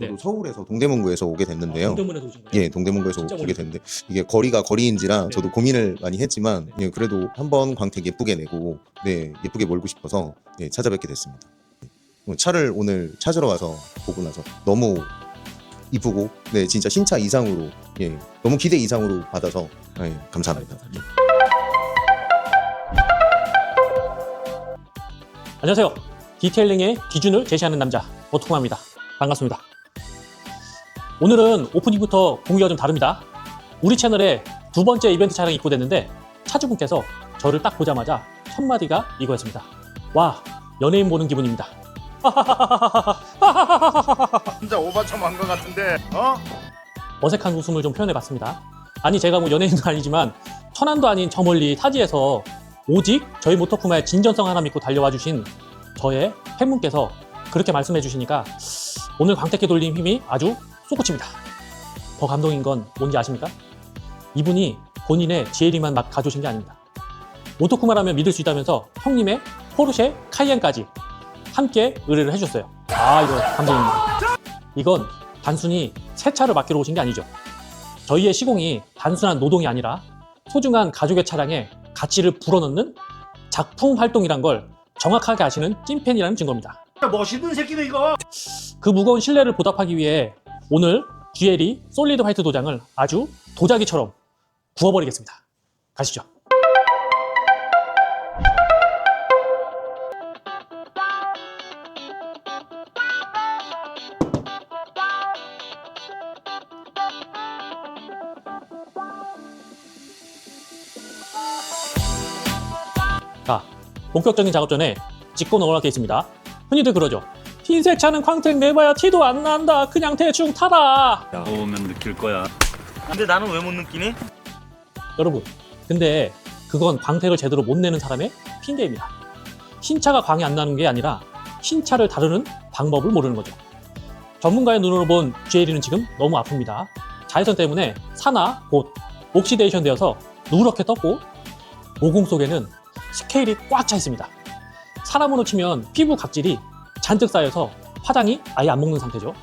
네. 저도 서울에서 동대문구에서 오게 됐는데요. 동대문에서 오신 거예요? 예, 동대문구에서 진짜 오게 멀리 됐는데 이게 거리가 거리인지라 네. 저도 고민을 많이 했지만 네. 예, 그래도 한번 광택 예쁘게 내고 네 예쁘게 몰고 싶어서 예, 찾아뵙게 됐습니다. 예. 차를 오늘 찾으러 와서 보고 나서 너무 이쁘고 네 진짜 신차 이상으로 예 너무 기대 이상으로 받아서 예, 감사합니다. 예. 안녕하세요. 디테일링의 기준을 제시하는 남자 오토마입니다. 반갑습니다. 오늘은 오프닝부터 공기가 좀 다릅니다. 우리 채널에 두 번째 이벤트 차량이 입고됐는데 차주분께서 저를 딱 보자마자 첫 마디가 이거였습니다. 와 연예인 보는 기분입니다. 진짜 오바참 한것 같은데 어? 어색한 웃음을 좀 표현해봤습니다. 아니 제가 뭐 연예인은 아니지만 천안도 아닌 저 멀리 타지에서 오직 저희 모토쿠마의 진전성 하나 믿고 달려와 주신 저의 팬분께서 그렇게 말씀해 주시니까 오늘 광택기 돌림 힘이 아주 솟구칩니다. 더 감동인 건 뭔지 아십니까? 이분이 본인의 지혜리만 막 가져오신 게 아닙니다. 모토쿠마라면 믿을 수 있다면서 형님의 포르쉐 카이엔까지 함께 의뢰를 해주셨어요. 아 이거 감동입니다. 이건 단순히 새 차를 맡기러 오신 게 아니죠. 저희의 시공이 단순한 노동이 아니라 소중한 가족의 차량에 가치를 불어넣는 작품 활동이란 걸 정확하게 아시는 찐팬이라는 증거입니다. 멋있는 새끼네 이거 그 무거운 신뢰를 보답하기 위해 오늘 GLE 솔리드 화이트 도장을 아주 도자기처럼 구워버리겠습니다. 가시죠. 자, 본격적인 작업 전에 짚고 넘어갈 게 있습니다. 흔히들 그러죠. 흰색 차는 광택 내봐야 티도 안 난다. 그냥 대충 타라. 오면 느낄 거야. 근데 나는 왜 못 느끼니? 여러분, 근데 그건 광택을 제대로 못 내는 사람의 핑계입니다. 신차가 광이 안 나는 게 아니라 신차를 다루는 방법을 모르는 거죠. 전문가의 눈으로 본 GLE는 지금 너무 아픕니다. 자외선 때문에 산화, 곧 옥시데이션 되어서 누렇게 떴고 모공 속에는 스케일이 꽉 차 있습니다. 사람으로 치면 피부 각질이 잔뜩 쌓여서 화장이 아예 안 먹는 상태죠.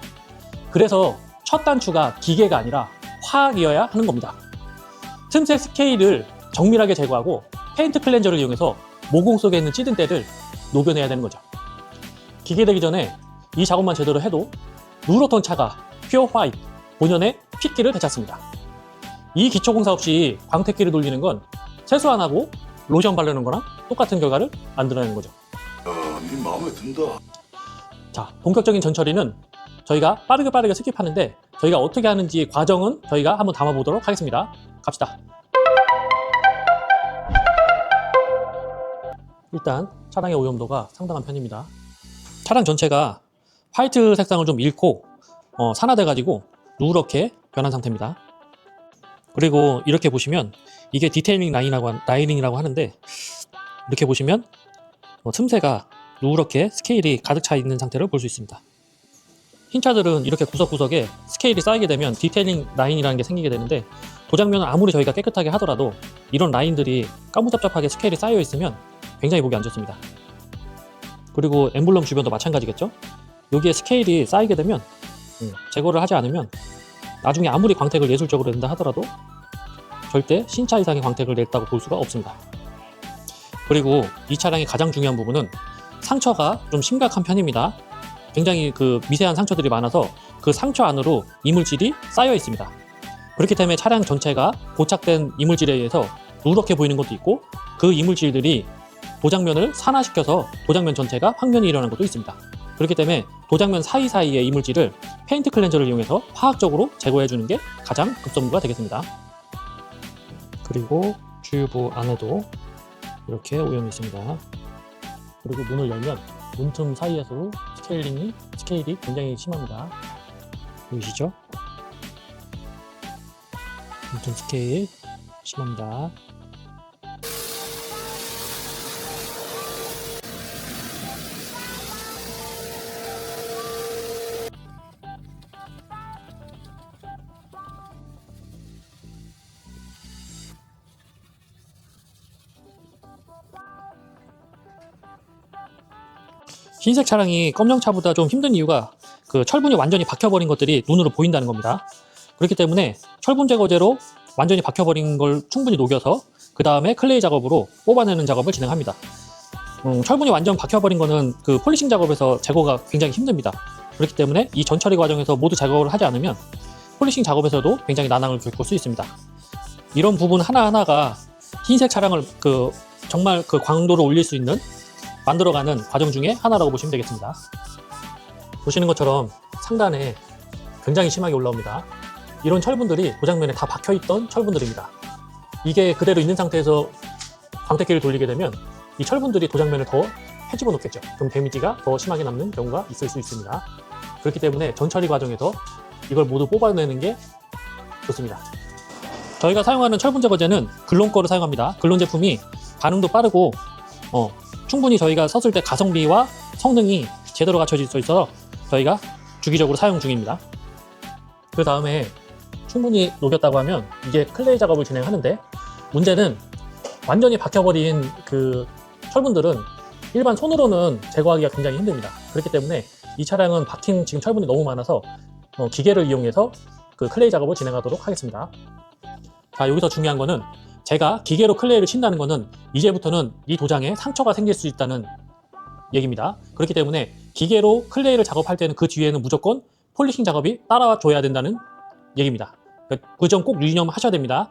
그래서 첫 단추가 기계가 아니라 화학이어야 하는 겁니다. 틈새 스케일을 정밀하게 제거하고 페인트 클렌저를 이용해서 모공 속에 있는 찌든 때를 녹여내야 되는 거죠. 기계되기 전에 이 작업만 제대로 해도 누렇던 차가 퓨어 화이트 본연의 핏기를 되찾습니다. 이 기초공사 없이 광택기를 돌리는 건 세수 안 하고 로션 바르는 거랑 똑같은 결과를 만들어내는 거죠. 네 마음에 든다 자, 본격적인 전처리는 저희가 빠르게 빠르게 스킵하는데 저희가 어떻게 하는지 과정은 저희가 한번 담아보도록 하겠습니다. 갑시다. 일단 차량의 오염도가 상당한 편입니다. 차량 전체가 화이트 색상을 좀 잃고 어, 산화돼가지고 누렇게 변한 상태입니다. 그리고 이렇게 보시면 이게 디테일링 라인이라고, 한- 라이닝이라고 하는데 이렇게 보시면 어, 틈새가 누렇게 스케일이 가득 차 있는 상태를 볼 수 있습니다. 흰 차들은 이렇게 구석구석에 스케일이 쌓이게 되면 디테일링 라인이라는 게 생기게 되는데 도장면은 아무리 저희가 깨끗하게 하더라도 이런 라인들이 까무잡잡하게 스케일이 쌓여 있으면 굉장히 보기 안 좋습니다. 그리고 엠블럼 주변도 마찬가지겠죠? 여기에 스케일이 쌓이게 되면 음, 제거를 하지 않으면 나중에 아무리 광택을 예술적으로 낸다 하더라도 절대 신차 이상의 광택을 냈다고 볼 수가 없습니다. 그리고 이 차량의 가장 중요한 부분은 상처가 좀 심각한 편입니다. 굉장히 그 미세한 상처들이 많아서 그 상처 안으로 이물질이 쌓여 있습니다. 그렇기 때문에 차량 전체가 고착된 이물질에 의해서 누렇게 보이는 것도 있고 그 이물질들이 도장면을 산화시켜서 도장면 전체가 황면이 일어나는 것도 있습니다. 그렇기 때문에 도장면 사이사이의 이물질을 페인트 클렌저를 이용해서 화학적으로 제거해 주는 게 가장 급선무가 되겠습니다. 그리고 주유부 안에도 이렇게 오염이 있습니다. 그리고 문을 열면 문틈 사이에서 스케일링이 스케일이 굉장히 심합니다. 보이시죠? 문틈 스케일 심합니다. 흰색 차량이 검정 차보다 좀 힘든 이유가 그 철분이 완전히 박혀버린 것들이 눈으로 보인다는 겁니다. 그렇기 때문에 철분 제거제로 완전히 박혀버린 걸 충분히 녹여서 그 다음에 클레이 작업으로 뽑아내는 작업을 진행합니다. 음, 철분이 완전 박혀버린 거는 그 폴리싱 작업에서 제거가 굉장히 힘듭니다. 그렇기 때문에 이 전 처리 과정에서 모두 제거를 하지 않으면 폴리싱 작업에서도 굉장히 난항을 겪을 수 있습니다. 이런 부분 하나하나가 흰색 차량을 그 정말 그 광도를 올릴 수 있는 만들어가는 과정 중에 하나라고 보시면 되겠습니다. 보시는 것처럼 상단에 굉장히 심하게 올라옵니다. 이런 철분들이 도장면에 다 박혀있던 철분들입니다. 이게 그대로 있는 상태에서 광택기를 돌리게 되면 이 철분들이 도장면을 더 해집어 놓겠죠. 그럼 데미지가 더 심하게 남는 경우가 있을 수 있습니다. 그렇기 때문에 전 처리 과정에서 이걸 모두 뽑아내는 게 좋습니다. 저희가 사용하는 철분 제거제는 글론 거를 사용합니다. 글론 제품이 반응도 빠르고 어, 충분히 저희가 썼을 때 가성비와 성능이 제대로 갖춰질 수 있어서 저희가 주기적으로 사용 중입니다. 그 다음에 충분히 녹였다고 하면 이게 클레이 작업을 진행하는데 문제는 완전히 박혀버린 그 철분들은 일반 손으로는 제거하기가 굉장히 힘듭니다. 그렇기 때문에 이 차량은 박힌 지금 철분이 너무 많아서 어, 기계를 이용해서 그 클레이 작업을 진행하도록 하겠습니다. 자, 여기서 중요한 거는 제가 기계로 클레이를 친다는 거는 이제부터는 이 도장에 상처가 생길 수 있다는 얘기입니다. 그렇기 때문에 기계로 클레이를 작업할 때는 그 뒤에는 무조건 폴리싱 작업이 따라와 줘야 된다는 얘기입니다. 그 점 꼭 유념하셔야 됩니다.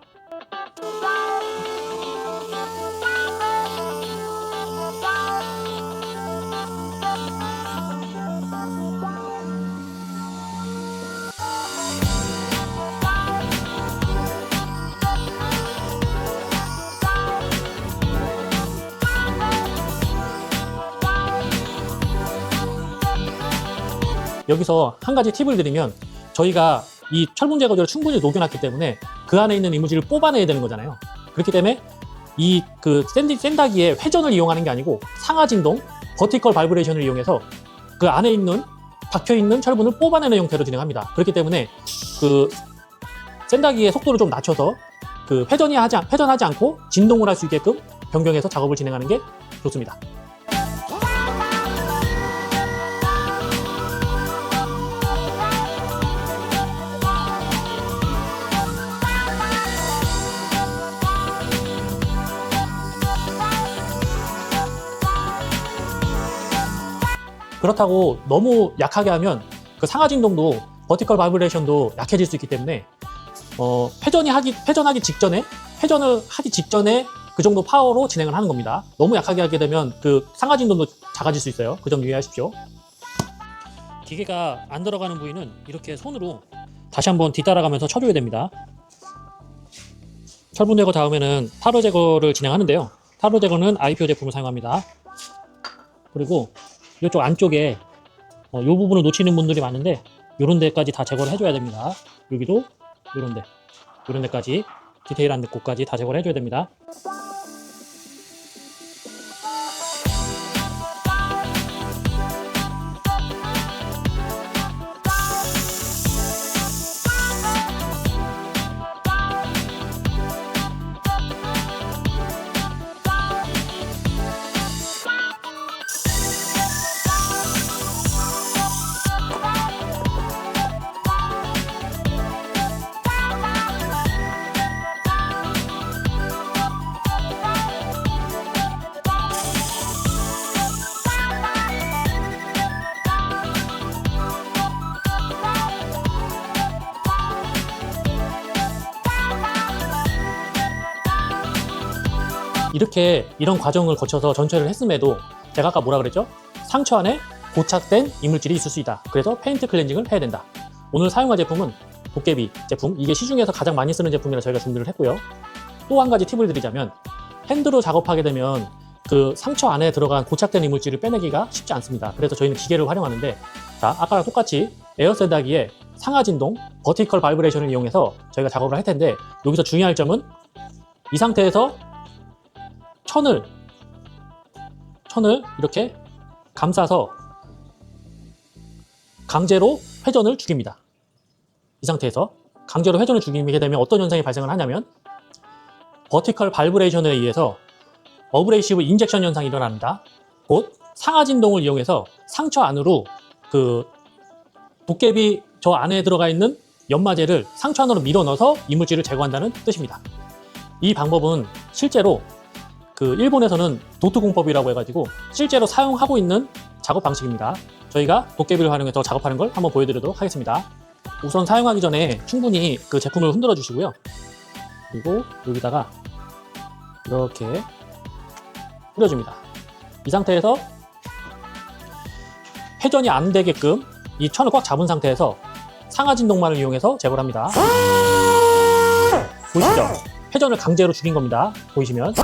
여기서 한 가지 팁을 드리면 저희가 이 철분 제거제를 충분히 녹여놨기 때문에 그 안에 있는 이물질을 뽑아내야 되는 거잖아요. 그렇기 때문에 이 그 샌다기의 회전을 이용하는 게 아니고 상하 진동, 버티컬 바이브레이션을 이용해서 그 안에 있는 박혀 있는 철분을 뽑아내는 형태로 진행합니다. 그렇기 때문에 그 샌다기의 속도를 좀 낮춰서 그 회전이 하지 않- 회전하지 않고 진동을 할 수 있게끔 변경해서 작업을 진행하는 게 좋습니다. 그렇다고 너무 약하게 하면 그 상하 진동도 버티컬 바이브레이션도 약해질 수 있기 때문에 어, 회전이 하기 회전하기 직전에 회전을 하기 직전에 그 정도 파워로 진행을 하는 겁니다. 너무 약하게 하게 되면 그 상하 진동도 작아질 수 있어요. 그 점 유의하십시오. 기계가 안 들어가는 부위는 이렇게 손으로 다시 한번 뒤따라가면서 쳐줘야 됩니다. 철분 제거 다음에는 타로 제거를 진행하는데요. 타로 제거는 IPO 제품을 사용합니다. 그리고 이쪽 안쪽에 어, 이 부분을 놓치는 분들이 많은데 이런 데까지 다 제거를 해줘야 됩니다. 여기도 이런 데, 이런 데까지 디테일한 곳까지 다 제거를 해줘야 됩니다. 이렇게 이런 과정을 거쳐서 전체를 했음에도 제가 아까 뭐라 그랬죠? 상처 안에 고착된 이물질이 있을 수 있다. 그래서 페인트 클렌징을 해야 된다. 오늘 사용할 제품은 도깨비 제품. 이게 시중에서 가장 많이 쓰는 제품이라 저희가 준비를 했고요. 또 한 가지 팁을 드리자면 핸드로 작업하게 되면 그 상처 안에 들어간 고착된 이물질을 빼내기가 쉽지 않습니다. 그래서 저희는 기계를 활용하는데 자, 아까랑 똑같이 에어센다기에 상하 진동, 버티컬 바이브레이션을 이용해서 저희가 작업을 할 텐데 여기서 중요할 점은 이 상태에서 천을 천을 이렇게 감싸서 강제로 회전을 죽입니다. 이 상태에서 강제로 회전을 죽이게 되면 어떤 현상이 발생을 하냐면 버티컬 발브레이션에 의해서 어브레이시브 인젝션 현상이 일어납니다. 곧 상하 진동을 이용해서 상처 안으로 그 도깨비 저 안에 들어가 있는 연마제를 상처 안으로 밀어 넣어서 이물질을 제거한다는 뜻입니다. 이 방법은 실제로 그 일본에서는 도트공법이라고 해가지고 실제로 사용하고 있는 작업 방식입니다. 저희가 도깨비를 활용해서 작업하는 걸 한번 보여드리도록 하겠습니다. 우선 사용하기 전에 충분히 그 제품을 흔들어 주시고요. 그리고 여기다가 이렇게 뿌려줍니다. 이 상태에서 회전이 안 되게끔 이 천을 꽉 잡은 상태에서 상하 진동만을 이용해서 제거를 합니다. 보이시죠? 회전을 강제로 죽인 겁니다. 보이시면.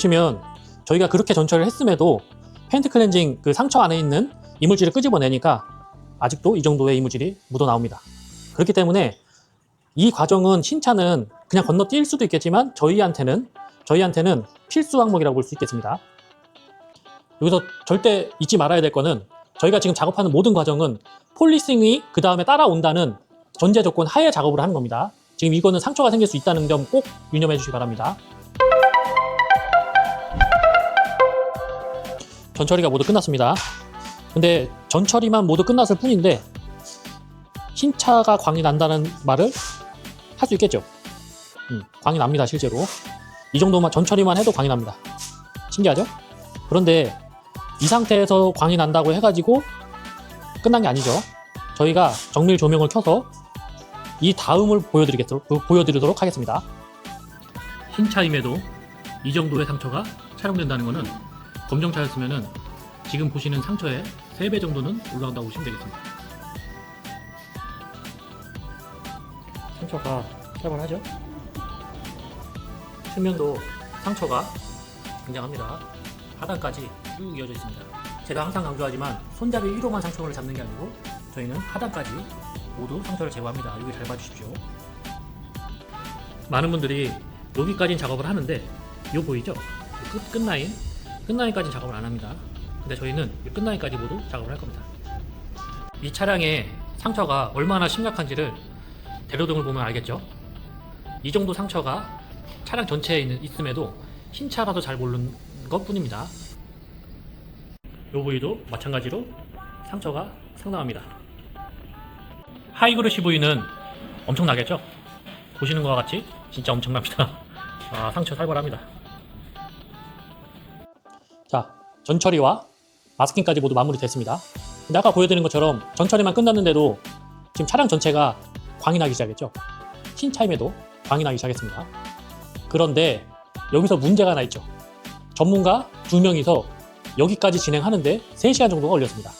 보시면 저희가 그렇게 전처를 했음에도 페인트 클렌징 그 상처 안에 있는 이물질을 끄집어내니까 아직도 이 정도의 이물질이 묻어 나옵니다. 그렇기 때문에 이 과정은 신차는 그냥 건너뛸 수도 있겠지만 저희한테는 저희한테는 필수 항목이라고 볼 수 있겠습니다. 여기서 절대 잊지 말아야 될 거는 저희가 지금 작업하는 모든 과정은 폴리싱이 그 다음에 따라온다는 전제 조건 하에 작업을 하는 겁니다. 지금 이거는 상처가 생길 수 있다는 점 꼭 유념해 주시기 바랍니다. 전처리가 모두 끝났습니다. 근데 전처리만 모두 끝났을 뿐인데 흰차가 광이 난다는 말을 할 수 있겠죠. 음, 광이 납니다 실제로. 이 정도만 전처리만 해도 광이 납니다. 신기하죠? 그런데 이 상태에서 광이 난다고 해가지고 끝난 게 아니죠. 저희가 정밀 조명을 켜서 이 다음을 보여드리겠도록, 보여드리도록 하겠습니다. 흰 차임에도 이 정도의 상처가 촬영된다는 것은 검정차였으면은 지금 보시는 상처의 3배 정도는 올라온다고 보시면 되겠습니다. 상처가 살벌하죠? 측면도 상처가 굉장합니다. 하단까지 쭉 이어져 있습니다. 제가 항상 강조하지만 손잡이 위로만 상처를 잡는 게 아니고 저희는 하단까지 모두 상처를 제거합니다. 여기 잘 봐주십시오. 많은 분들이 여기까지는 작업을 하는데 요 보이죠? 끝, 끝라인 끝라인까지 작업을 안 합니다. 근데 저희는 이 끝라인까지 모두 작업을 할 겁니다. 이 차량의 상처가 얼마나 심각한지를 대로등을 보면 알겠죠? 이 정도 상처가 차량 전체에 있음에도 흰 차라도 잘 모르는 것 뿐입니다. 요 부위도 마찬가지로 상처가 상당합니다. 하이그루시 부위는 엄청나겠죠? 보시는 것과 같이 진짜 엄청납니다. 아, 상처 살벌합니다. 자, 전처리와 마스킹까지 모두 마무리됐습니다. 근데 아까 보여드린 것처럼 전처리만 끝났는데도 지금 차량 전체가 광이 나기 시작했죠. 흰 차임에도 광이 나기 시작했습니다. 그런데 여기서 문제가 하나 있죠. 전문가 두 명이서 여기까지 진행하는데 3시간 정도가 걸렸습니다.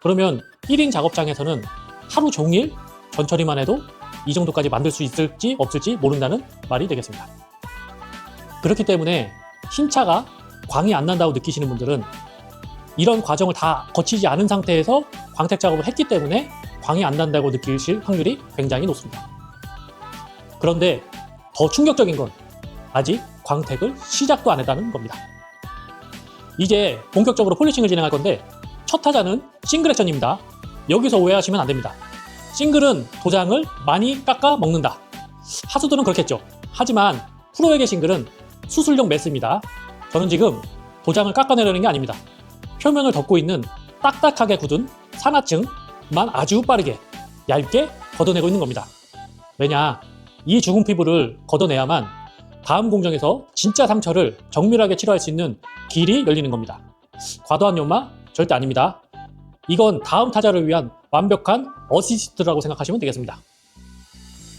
그러면 1인 작업장에서는 하루 종일 전처리만 해도 이 정도까지 만들 수 있을지 없을지 모른다는 말이 되겠습니다. 그렇기 때문에 흰차가 광이 안 난다고 느끼시는 분들은 이런 과정을 다 거치지 않은 상태에서 광택 작업을 했기 때문에 광이 안 난다고 느끼실 확률이 굉장히 높습니다. 그런데 더 충격적인 건 아직 광택을 시작도 안 했다는 겁니다. 이제 본격적으로 폴리싱을 진행할 건데 첫 타자는 싱글 액션입니다. 여기서 오해하시면 안 됩니다. 싱글은 도장을 많이 깎아 먹는다. 하수들은 그렇겠죠. 하지만 프로에게 싱글은 수술용 매스입니다. 저는 지금 도장을 깎아내려는 게 아닙니다. 표면을 덮고 있는 딱딱하게 굳은 산화층만 아주 빠르게 얇게 걷어내고 있는 겁니다. 왜냐, 이 죽은 피부를 걷어내야만 다음 공정에서 진짜 상처를 정밀하게 치료할 수 있는 길이 열리는 겁니다. 과도한 연마 절대 아닙니다. 이건 다음 타자를 위한 완벽한 어시스트라고 생각하시면 되겠습니다.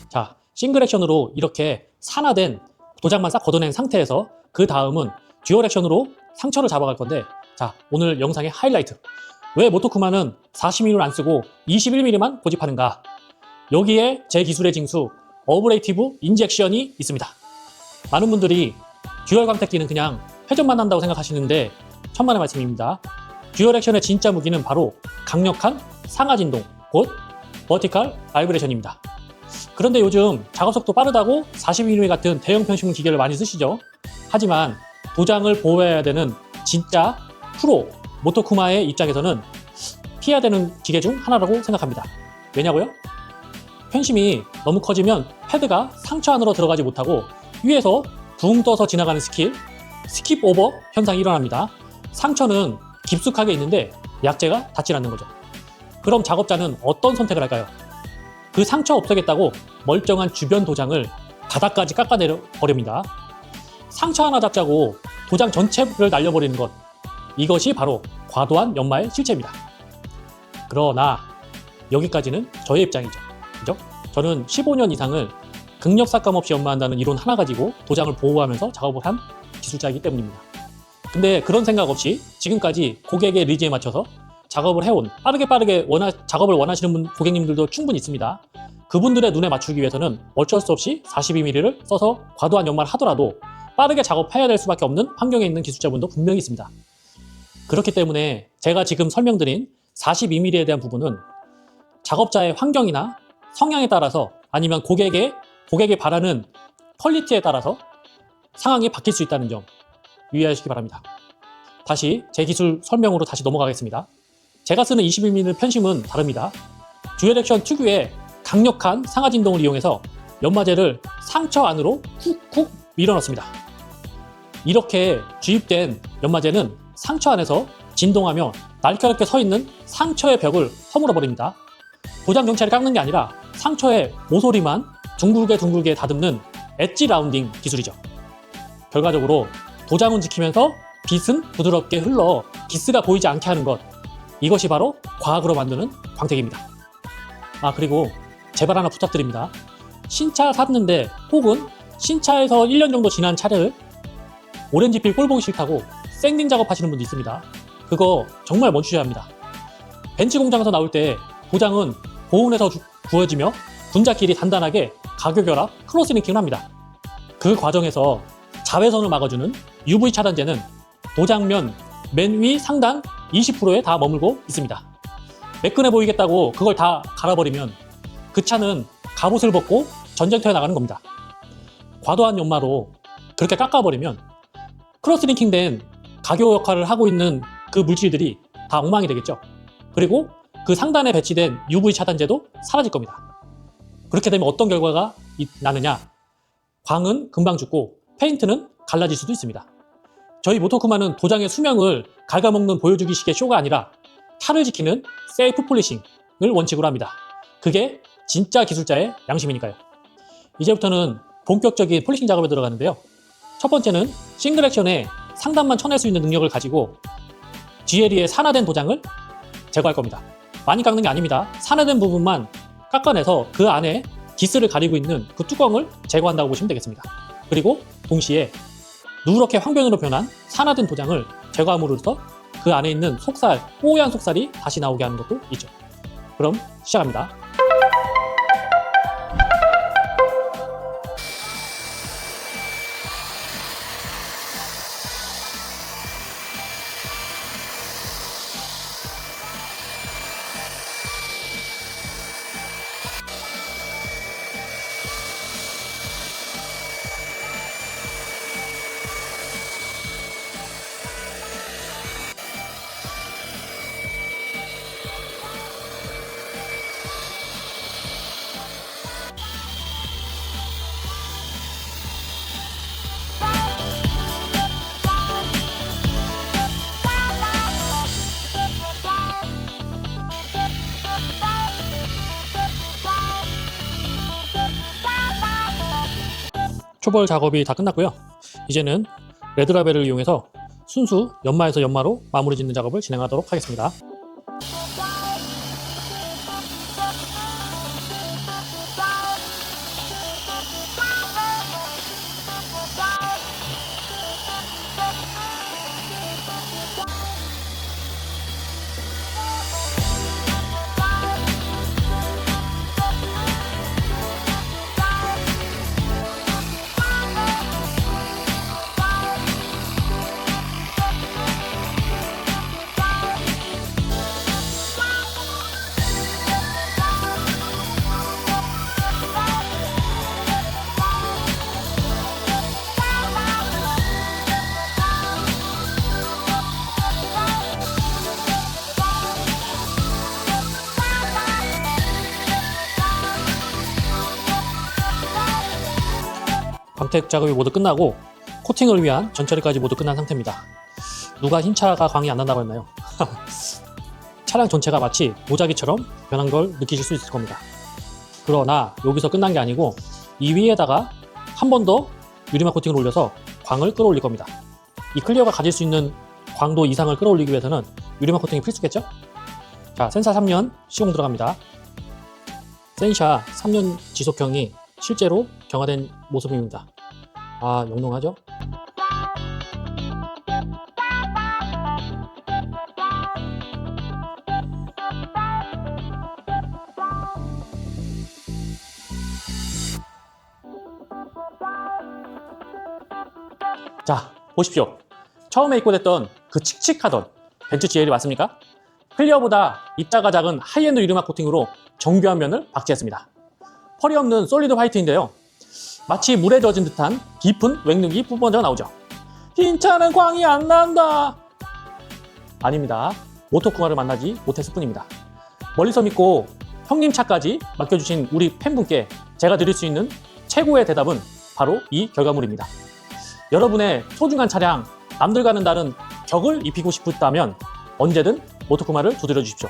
자, 싱글 액션으로 이렇게 산화된 도장만 싹 걷어낸 상태에서 그 다음은 듀얼 액션으로 상처를 잡아갈 건데 자, 오늘 영상의 하이라이트. 왜 모토쿠마는 40mm를 안 쓰고 21mm만 고집하는가? 여기에 제 기술의 징수, 어브레이티브 인젝션이 있습니다. 많은 분들이 듀얼 광택기는 그냥 회전만 한다고 생각하시는데 천만의 말씀입니다. 듀얼 액션의 진짜 무기는 바로 강력한 상하 진동, 곧 버티컬 바이브레이션입니다. 그런데 요즘 작업 속도 빠르다고 42mm 같은 대형 편식물 기계를 많이 쓰시죠. 하지만 도장을 보호해야 되는 진짜 프로 모토쿠마의 입장에서는 피해야 되는 기계 중 하나라고 생각합니다. 왜냐고요? 편심이 너무 커지면 패드가 상처 안으로 들어가지 못하고 위에서 붕 떠서 지나가는 스킬, 스킵 오버 현상이 일어납니다. 상처는 깊숙하게 있는데 약재가 닿질 않는 거죠. 그럼 작업자는 어떤 선택을 할까요? 그 상처 없애겠다고 멀쩡한 주변 도장을 바닥까지 깎아내려 버립니다. 상처 하나 잡자고 도장 전체를 날려버리는 것. 이것이 바로 과도한 연마의 실체입니다. 그러나 여기까지는 저의 입장이죠. 그죠? 저는 15년 이상을 극력 삭감 없이 연마한다는 이론 하나 가지고 도장을 보호하면서 작업을 한 기술자이기 때문입니다. 근데 그런 생각 없이 지금까지 고객의 니즈에 맞춰서 작업을 해온 빠르게 빠르게 원하, 작업을 원하시는 분, 고객님들도 충분히 있습니다. 그분들의 눈에 맞추기 위해서는 어쩔 수 없이 42mm를 써서 과도한 연마를 하더라도 빠르게 작업해야 될 수밖에 없는 환경에 있는 기술자분도 분명히 있습니다. 그렇기 때문에 제가 지금 설명드린 42mm에 대한 부분은 작업자의 환경이나 성향에 따라서 아니면 고객의 고객이 바라는 퀄리티에 따라서 상황이 바뀔 수 있다는 점 유의하시기 바랍니다. 다시 제 기술 설명으로 다시 넘어가겠습니다. 제가 쓰는 21mm 편심은 다릅니다. 듀얼 액션 특유의 강력한 상하 진동을 이용해서 연마제를 상처 안으로 쿡쿡 밀어넣습니다. 이렇게 주입된 연마제는 상처 안에서 진동하며 날카롭게 서 있는 상처의 벽을 허물어 버립니다. 도장 경찰이 깎는 게 아니라 상처의 모서리만 둥글게 둥글게 다듬는 엣지 라운딩 기술이죠. 결과적으로 도장은 지키면서 빛은 부드럽게 흘러 기스가 보이지 않게 하는 것. 이것이 바로 과학으로 만드는 광택입니다. 아, 그리고 제발 하나 부탁드립니다. 신차 샀는데 혹은 신차에서 1년 정도 지난 차를 오렌지빛 꼴 보기 싫다고 샌딩 작업하시는 분도 있습니다. 그거 정말 멈추셔야 합니다. 벤츠 공장에서 나올 때 도장은 고온에서 주- 구워지며 분자끼리 단단하게 가교결합 크로스링킹을 합니다. 그 과정에서 자외선을 막아주는 UV 차단제는 도장면 맨 위 상단 20%에 다 머물고 있습니다. 매끈해 보이겠다고 그걸 다 갈아버리면 그 차는 갑옷을 벗고 전쟁터에 나가는 겁니다. 과도한 연마로 그렇게 깎아버리면 크로스링킹 된 가교 역할을 하고 있는 그 물질들이 다 엉망이 되겠죠. 그리고 그 상단에 배치된 UV 차단제도 사라질 겁니다. 그렇게 되면 어떤 결과가 이- 나느냐? 광은 금방 죽고 페인트는 갈라질 수도 있습니다. 저희 모토쿠마는 도장의 수명을 갉아먹는 보여주기식의 쇼가 아니라 탈을 지키는 세이프 폴리싱을 원칙으로 합니다. 그게 진짜 기술자의 양심이니까요. 이제부터는 본격적인 폴리싱 작업에 들어가는데요. 첫 번째는 싱글 액션에 상단만 쳐낼 수 있는 능력을 가지고 GLE의 산화된 도장을 제거할 겁니다. 많이 깎는 게 아닙니다. 산화된 부분만 깎아내서 그 안에 기스를 가리고 있는 그 뚜껑을 제거한다고 보시면 되겠습니다. 그리고 동시에 누렇게 황변으로 변한 산화된 도장을 제거함으로써 그 안에 있는 속살, 뽀얀 속살이 다시 나오게 하는 것도 있죠. 그럼 시작합니다. 초벌 작업이 다 끝났고요. 이제는 레드라벨을 이용해서 순수 연마에서 연마로 마무리 짓는 작업을 진행하도록 하겠습니다. 주택 작업이 모두 끝나고 코팅을 위한 전처리까지 모두 끝난 상태입니다. 누가 흰 차가 광이 안 난다고 했나요? 차량 전체가 마치 보자기처럼 변한 걸 느끼실 수 있을 겁니다. 그러나 여기서 끝난 게 아니고 이 위에다가 한 번 더 유리막 코팅을 올려서 광을 끌어올릴 겁니다. 이 클리어가 가질 수 있는 광도 이상을 끌어올리기 위해서는 유리막 코팅이 필수겠죠? 자, 센사 3년 시공 들어갑니다. 센샤 3년 지속형이 실제로 경화된 모습입니다. 아, 영롱하죠? 자, 보십시오. 처음에 입고됐던 그 칙칙하던 벤츠 GL이 맞습니까? 클리어보다 입자가 작은 하이엔드 유리막 코팅으로 정교한 면을 박제했습니다. 펄이 없는 솔리드 화이트인데요. 마치 물에 젖은 듯한 깊은 웽눅이 뿜어져 나오죠. 흰 차는 광이 안 난다. 아닙니다. 모토쿠마를 만나지 못했을 뿐입니다. 멀리서 믿고 형님 차까지 맡겨주신 우리 팬분께 제가 드릴 수 있는 최고의 대답은 바로 이 결과물입니다. 여러분의 소중한 차량, 남들과는 다른 격을 입히고 싶다면 언제든 모토쿠마를 두드려 주십시오.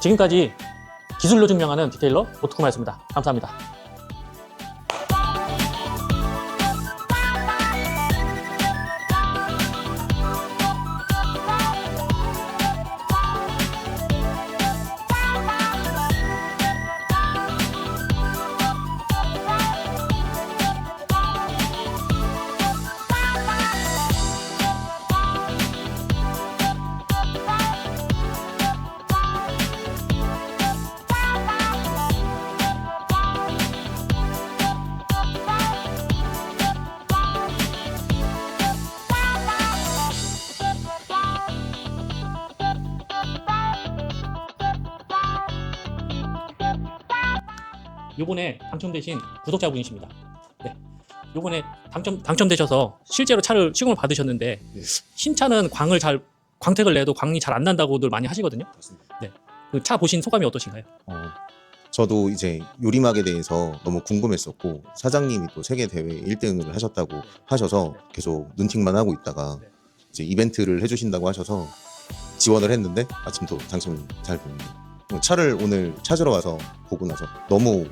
지금까지 기술로 증명하는 디테일러 모토쿠마였습니다. 감사합니다. 요번에 당첨되신 구독자분이십니다. 네. 요번에 당첨 당첨되셔서 실제로 차를 시공을 받으셨는데 네. 흰 차는 광을 잘 광택을 내도 광이 잘 안 난다고들 많이 하시거든요. 그차 보신 소감이 어떠신가요? 어, 저도 이제 요리막에 대해서 너무 궁금했었고 사장님이 또 세계 대회 1등을 하셨다고 하셔서 계속 눈팅만 하고 있다가 네. 이제 이벤트를 해주신다고 하셔서 지원을 했는데 아침 또 당첨이 잘 됐네요. 어, 차를 오늘 찾으러 와서 보고 나서 너무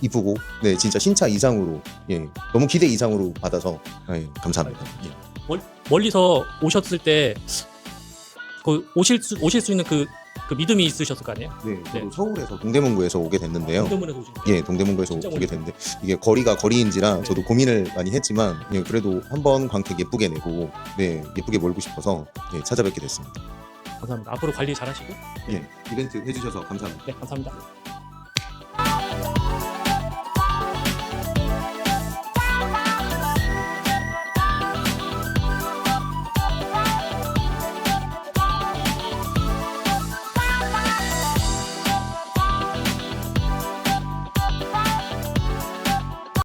이쁘고 네 진짜 신차 이상으로 예 너무 기대 이상으로 받아서 예, 감사합니다. 예. 멀, 멀리서 오셨을 때 그 오실 수 오실 수 있는 그, 그 믿음이 있으셨을 거 아니에요? 네, 저도 네. 서울에서 동대문구에서 오게 됐는데요. 동대문에서 오신 거예요? 예, 동대문구에서 진짜 오게 멀리 됐는데 이게 거리가 거리인지라 네. 저도 고민을 많이 했지만 예, 그래도 한번 광택 예쁘게 내고 네 예쁘게 몰고 싶어서 예, 찾아뵙게 됐습니다. 감사합니다. 앞으로 관리 잘하시고 예, 이벤트 해주셔서 감사합니다. 네 감사합니다.